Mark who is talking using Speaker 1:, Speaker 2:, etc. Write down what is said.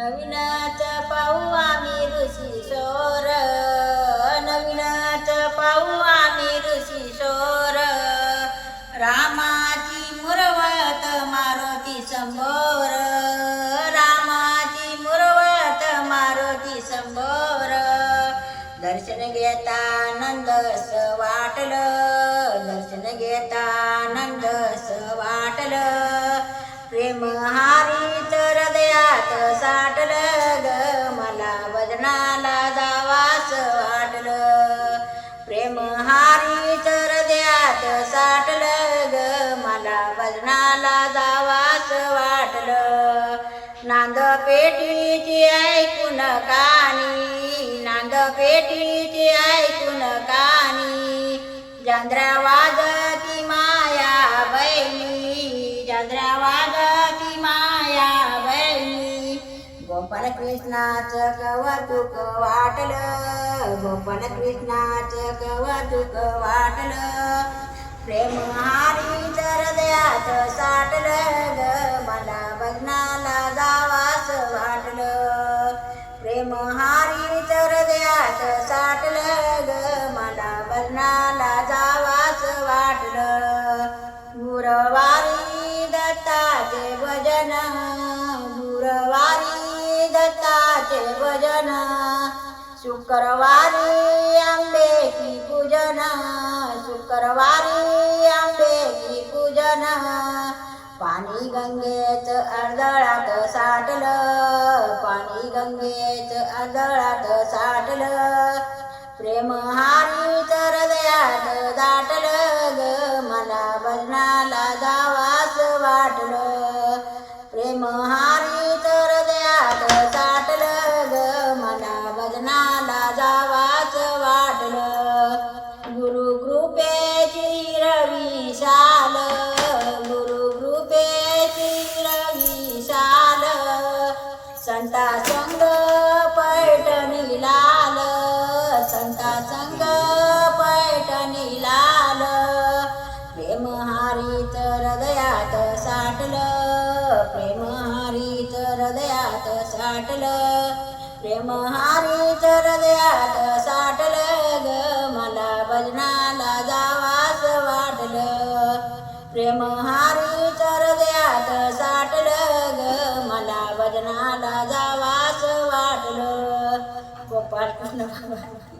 Speaker 1: नवीनच पाहू आम्ही ऋषी शोर. नवीनच पाहू आम्ही ऋषी शोर. रामाची मुरवत मारुती संभोर रामाची मुरवत मारुती संभोर दर्शन घेता नंदस वाटलं. दर्शन घेता नंदस वाटलं. प्रेम हारीत साठलं ग मला वजनाला जावास वाटलं. प्रेम हारीत हृदयात साठलं ग मला वजनाला जावास वाटलं. नांद पेटीची ऐकून कानी नांद पेटीची ऐकून कानी. चांद्रा कृष्णाच कवतुक वाटलं. गोपाल कृष्णाच कवतुक वाटलं. प्रेम हारी हृदयात साठलं. ग मला बघनाला जावास वाटलं. प्रेम हारी हृदयात साठलं. ग मला बघनाला जावास वाटलं. गुरवारी दत्ताचे भजन भजन। शुक्रवारी आंबे की पूजन। शुक्रवारी आंबे की पूजन। पाणी गंगेच अर्धळात साठलं। पाणी गंगेच अर्धळात साठलं। प्रेम तर हृदयात दाटलं ग। मला भजनाला जावास वाटलं। प्रेम हृदयात साठलं प्रेम हारीत हृदयात साठलं ग मला भजनाला जावास वाटलं. प्रेम हारीत हृदयात साठलं ग मला भजनाला जावास वाटलं. गोपाळ कृष्ण भगवान.